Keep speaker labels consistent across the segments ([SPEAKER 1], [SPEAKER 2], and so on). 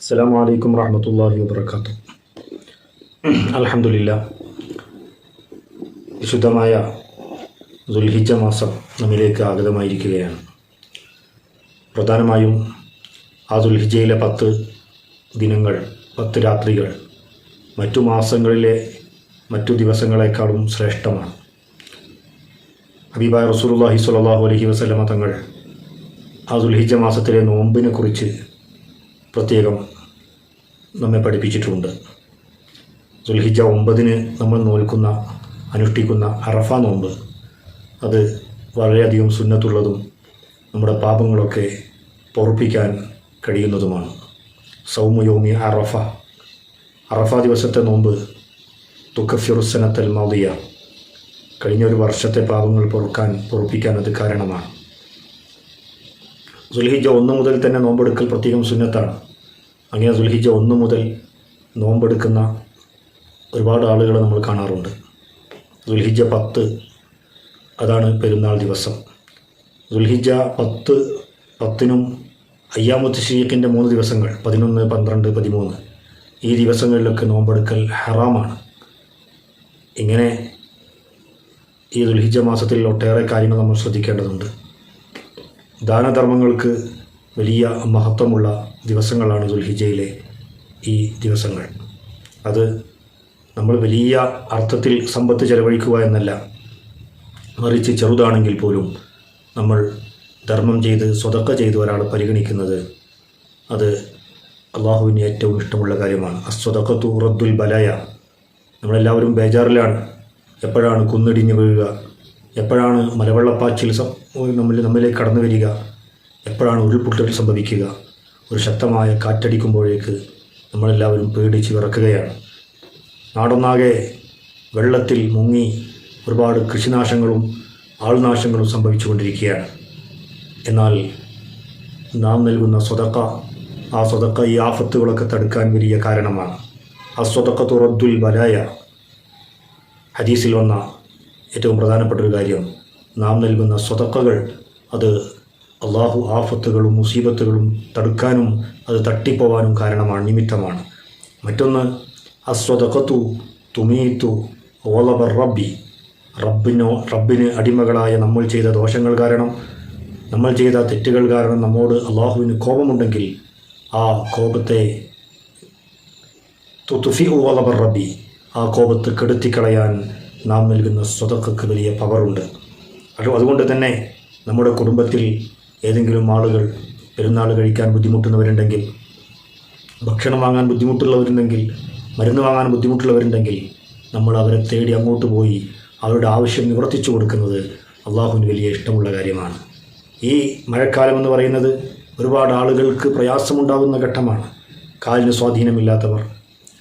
[SPEAKER 1] അസ്സാം വലൈക്കും വാഹമത്തല്ലാഹി വാബർക്കാത്തു അലഹമില്ല വിശുദ്ധമായ ദുൽഹിജ മാസം നമ്മിലേക്ക് ആഗതമായിരിക്കുകയാണ്. പ്രധാനമായും ആ ദുൽഹിജയിലെ പത്ത് ദിനങ്ങൾ പത്ത് രാത്രികൾ മറ്റു മാസങ്ങളിലെ മറ്റു ദിവസങ്ങളെക്കാളും ശ്രേഷ്ഠമാണ്. ഹബീബായ റസൂലുള്ളാഹി സ്വല്ലല്ലാഹു അലൈഹി വസല്ലമ തങ്ങൾ ആ ദുൽഹിജ മാസത്തിലെ നോമ്പിനെ കുറിച്ച് പ്രത്യേകം നമ്മെ പഠിപ്പിച്ചിട്ടുണ്ട്. ദുൽഹിജ ഒമ്പതിന് നമ്മൾ നോൽക്കുന്ന അനുഷ്ഠിക്കുന്ന അറഫ നോമ്പ് അത് വളരെയധികം സുന്നത്തുള്ളതും നമ്മുടെ പാപങ്ങളൊക്കെ പൊറുപ്പിക്കാൻ കഴിയുന്നതുമാണ്. സൗമയോമി അറഫ. അറഫ ദിവസത്തെ നോമ്പ് തുക്കഫിറുസനത്തൽ മൗദിയ. കഴിഞ്ഞ ഒരു വർഷത്തെ പാപങ്ങൾ പൊറുക്കാൻ പൊറുപ്പിക്കാൻ അത് കാരണമാണ്. സുൽഹിജ ഒന്ന് മുതൽ തന്നെ നോമ്പെടുക്കൽ പ്രത്യേകം സുന്നത്താണ്. അങ്ങനെ സുൽഹിജ ഒന്ന് മുതൽ നോമ്പെടുക്കുന്ന ഒരുപാട് ആളുകളെ നമ്മൾ കാണാറുണ്ട്. സുൽഹിജ പത്ത് അതാണ് പെരുന്നാൾ ദിവസം. സുൽഹിജ പത്ത് പത്തിനും അയ്യാമുത്തശ്ശീഖിന്റെ മൂന്ന് ദിവസങ്ങൾ പതിനൊന്ന് പന്ത്രണ്ട് പതിമൂന്ന്. ഈ ദിവസങ്ങളിലൊക്കെ നോമ്പെടുക്കൽ ഹറാമാണ്. ഇങ്ങനെ ഈ ദുൽഹിജ മാസത്തിൽ ഒട്ടേറെ കാര്യങ്ങൾ നമ്മൾ ശ്രദ്ധിക്കേണ്ടതുണ്ട്. ദാനധർമ്മങ്ങൾക്ക് വലിയ മഹത്വമുള്ള ദിവസങ്ങളാണ് ദുൽഹിജയിലെ ഈ ദിവസങ്ങൾ. അത് നമ്മൾ വലിയ അർത്ഥത്തിൽ സമ്പത്ത് ചെലവഴിക്കുക എന്നല്ല. മറിച്ച് ചെറുതാണെങ്കിൽ പോലും നമ്മൾ ധർമ്മം ചെയ്ത് സ്വതക്ക ചെയ്ത് ഒരാളെ പരിഗണിക്കുന്നത് അത് അള്ളാഹുവിന് ഏറ്റവും ഇഷ്ടമുള്ള കാര്യമാണ്. അസ്വതക്കത്തു റദ്ദുൽ ബലയ. നമ്മളെല്ലാവരും ബേജാറിലാണ്. എപ്പോഴാണ് കുന്നിടിഞ്ഞ് വീഴുക? എപ്പോഴാണ് മലവെള്ളപ്പാച്ചിൽ നമ്മൾ നമ്മിലേക്ക് കടന്നു വരിക. എപ്പോഴാണ് ഉരുൾപൊട്ടൽ സംഭവിക്കുക? ഒരു ശക്തമായ കാറ്റടിക്കുമ്പോഴേക്ക് നമ്മളെല്ലാവരും പേടിച്ച് വിറക്കുകയാണ്. നാടൊന്നാകെ വെള്ളത്തിൽ മുങ്ങി ഒരുപാട് കൃഷിനാശങ്ങളും ആൾനാശങ്ങളും സംഭവിച്ചുകൊണ്ടിരിക്കുകയാണ്. എന്നാൽ നാം നൽകുന്ന സ്വതക്ക ആ സ്വതക്ക ഈ ആഫത്തുകളൊക്കെ തടുക്കാൻ വലിയ കാരണമാണ്. ആ സ്വതക്ക തുറദ്ദുൽ ബലായ ഹദീസിൽ വന്ന ഏറ്റവും പ്രധാനപ്പെട്ട ഒരു കാര്യം. നാം നൽകുന്ന സ്വതക്കകൾ അത് അള്ളാഹു ആഫത്തുകളും മുസീബത്തുകളും തടുക്കാനും അത് തട്ടിപ്പോവാനും കാരണമാണ് നിമിത്തമാണ്. മറ്റൊന്ന് അസ്വതക്കത്തു തുമീത്തു ഓലബർ റബ്ബി. റബ്ബിനോ റബ്ബിന് അടിമകളായ നമ്മൾ ചെയ്ത ദോഷങ്ങൾ കാരണം നമ്മൾ ചെയ്ത തെറ്റുകൾ കാരണം നമ്മോട് അള്ളാഹുവിന് കോപമുണ്ടെങ്കിൽ ആ കോപത്തെ തുഫി ഓലബർ റബ്ബി ആ കോപത്ത് കെടുത്തിക്കളയാൻ നാം നൽകുന്ന സ്വതക്കക്ക് വലിയ പവറുണ്ട്. അതുകൊണ്ട് തന്നെ നമ്മുടെ കുടുംബത്തിൽ ഏതെങ്കിലും ആളുകൾ പെരുന്നാൾ കഴിക്കാൻ ബുദ്ധിമുട്ടുന്നവരുണ്ടെങ്കിൽ ഭക്ഷണം വാങ്ങാൻ ബുദ്ധിമുട്ടുള്ളവരുണ്ടെങ്കിൽ മരുന്ന് വാങ്ങാൻ ബുദ്ധിമുട്ടുള്ളവരുണ്ടെങ്കിൽ നമ്മൾ അവരെ തേടി അങ്ങോട്ട് പോയി അവരുടെ ആവശ്യം നിവർത്തിച്ചു കൊടുക്കുന്നത് അള്ളാഹുവിന് വലിയ ഇഷ്ടമുള്ള കാര്യമാണ്. ഈ മഴക്കാലം എന്ന് പറയുന്നത് ഒരുപാട് ആളുകൾക്ക് പ്രയാസമുണ്ടാകുന്ന ഘട്ടമാണ്. കാലിന് സ്വാധീനമില്ലാത്തവർ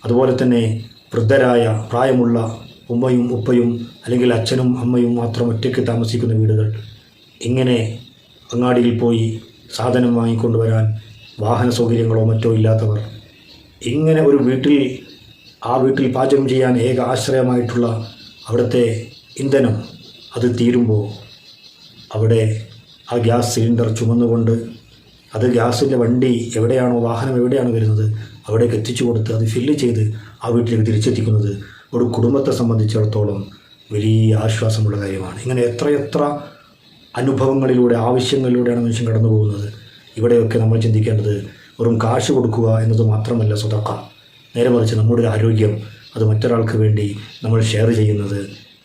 [SPEAKER 1] അതുപോലെ തന്നെ വൃദ്ധരായ പ്രായമുള്ള ഉമ്മയും ഉപ്പയും അല്ലെങ്കിൽ അച്ഛനും അമ്മയും മാത്രം ഒറ്റയ്ക്ക് താമസിക്കുന്ന വീടുകൾ. ഇങ്ങനെ അങ്ങാടിയിൽ പോയി സാധനം വാങ്ങിക്കൊണ്ടുവരാൻ വാഹന സൗകര്യങ്ങളോ മറ്റോ ഇല്ലാത്തവർ. ഇങ്ങനെ ഒരു വീട്ടിൽ ആ വീട്ടിൽ പാചകം ചെയ്യാൻ ഏക ആശ്രയമായിട്ടുള്ള അവിടുത്തെ ഇന്ധനം അത് തീരുമ്പോൾ അവിടെ ആ ഗ്യാസ് സിലിണ്ടർ ചുമന്നുകൊണ്ട് അത് ഗ്യാസിന്റെ വണ്ടി എവിടെയാണോ വാഹനം എവിടെയാണ് വരുന്നത് അവിടേക്ക് എത്തിച്ചു കൊടുത്ത് അത് ഫില്ല് ചെയ്ത് ആ വീട്ടിലേക്ക് തിരിച്ചെത്തിക്കുന്നത് ഒരു കുടുംബത്തെ സംബന്ധിച്ചിടത്തോളം വലിയ ആശ്വാസമുള്ള കാര്യമാണ്. ഇങ്ങനെ എത്രയെത്ര അനുഭവങ്ങളിലൂടെ ആവശ്യങ്ങളിലൂടെയാണ് മനുഷ്യൻ കടന്നു പോകുന്നത്. ഇവിടെയൊക്കെ നമ്മൾ ചിന്തിക്കേണ്ടത് വെറും കാശ് കൊടുക്കുക എന്നത് മാത്രമല്ല സ്വതക്ക. നേരെ മറിച്ച് നമ്മുടെ ഒരു ആരോഗ്യം അത് മറ്റൊരാൾക്ക് വേണ്ടി നമ്മൾ ഷെയർ ചെയ്യുന്നത്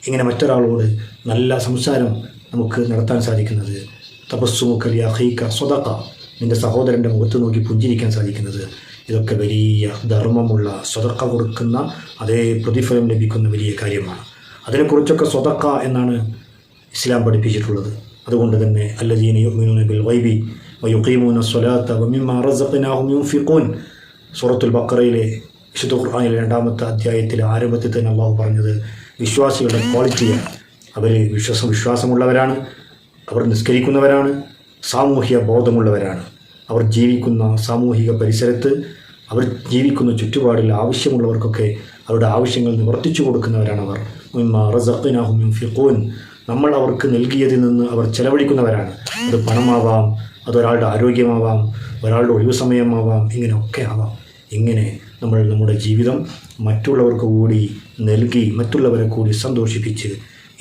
[SPEAKER 1] ഇങ്ങനെ മറ്റൊരാളോട് നല്ല സംസാരം നമുക്ക് നടത്താൻ സാധിക്കുന്നത്. തപസ്സുമുക്കലി അഹൈക്ക സ്വതക്ക. നിന്റെ സഹോദരന്റെ മുഖത്ത് നോക്കി പുഞ്ചിരിക്കാൻ സാധിക്കുന്നത്. ഇതൊക്കെ വലിയ ധർമ്മമുള്ള സ്വതക്ക കൊടുക്കുന്ന അതേ പ്രതിഫലം ലഭിക്കുന്ന വലിയ കാര്യമാണ്. അതിനെക്കുറിച്ചൊക്കെ സ്വതക്ക എന്നാണ് ഇസ്ലാം പഠിപ്പിച്ചിട്ടുള്ളത്. അതുകൊണ്ട് തന്നെ അല്ലദീന വൈബി ബിൽ ഗൈബി വയുഖീമൂന സ്വലാത്ത യുൻഫിഖൂൻ. സൂറത്തുൽ ബഖറയിലെ വിശുദ്ധ ഖുർആാനിലെ രണ്ടാമത്തെ അധ്യായത്തിലെ ആരംഭത്തിൽ തന്നെ അള്ളാഹു പറഞ്ഞത് വിശ്വാസികളുടെ ക്വാളിറ്റിയാണ്. അവർ വിശ്വാസം വിശ്വാസമുള്ളവരാണ്. അവർ നിസ്കരിക്കുന്നവരാണ്. സാമൂഹ്യ ബോധമുള്ളവരാണ്. അവർ ജീവിക്കുന്ന സാമൂഹിക പരിസരത്ത് അവർ ജീവിക്കുന്ന ചുറ്റുപാടിൽ ആവശ്യമുള്ളവർക്കൊക്കെ അവരുടെ ആവശ്യങ്ങൾ നിവർത്തിച്ചു കൊടുക്കുന്നവരാണ് അവർ. റസഖിനാഹും യുൻഫിഖൂൻ. നമ്മൾ അവർക്ക് നൽകിയതിൽ നിന്ന് അവർ ചെലവഴിക്കുന്നവരാണ്. അത് പണമാവാം അതൊരാളുടെ ആരോഗ്യമാവാം ഒരാളുടെ ഒഴിവു സമയമാവാം ഇങ്ങനെയൊക്കെ ആവാം. ഇങ്ങനെ നമ്മൾ നമ്മുടെ ജീവിതം മറ്റുള്ളവർക്ക് കൂടി നൽകി മറ്റുള്ളവരെ കൂടി സന്തോഷിപ്പിച്ച്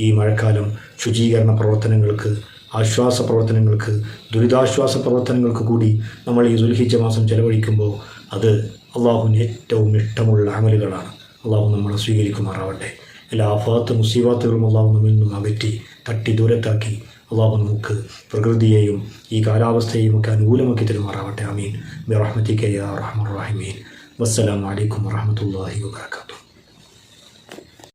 [SPEAKER 1] ഈ മഴക്കാലം ശുചീകരണ പ്രവർത്തനങ്ങൾക്ക് ആശ്വാസ പ്രവർത്തനങ്ങൾക്ക് ദുരിതാശ്വാസ പ്രവർത്തനങ്ങൾക്ക് കൂടി നമ്മൾ ഈ ദുൽഹിജ മാസം ചെലവഴിക്കുമ്പോൾ അത് അള്ളാഹുവിന് ഏറ്റവും ഇഷ്ടമുള്ള അമലുകളാണ്. അള്ളാഹു നമ്മളെ സ്വീകരിക്കുമാറാവട്ടെ. എല്ലാ ആഫാത്ത് മുസീബാത്തുകളും അള്ളാഹു നമ്മിൽ നിന്നും അകറ്റി തട്ടി ദൂരത്താക്കി അള്ളാഹു നമുക്ക് പ്രകൃതിയെയും ഈ കാലാവസ്ഥയെയും ഒക്കെ അനുകൂലമാക്കി തരുമാറാവട്ടെ. അമീൻ ബിറഹ്മത്തിക്കയ്യ റഹ്മർ റഹിമീൻ വസ്സലാം വലൈക്കും വറഹമത്തല്ലാഹി വാബർക്കാത്തു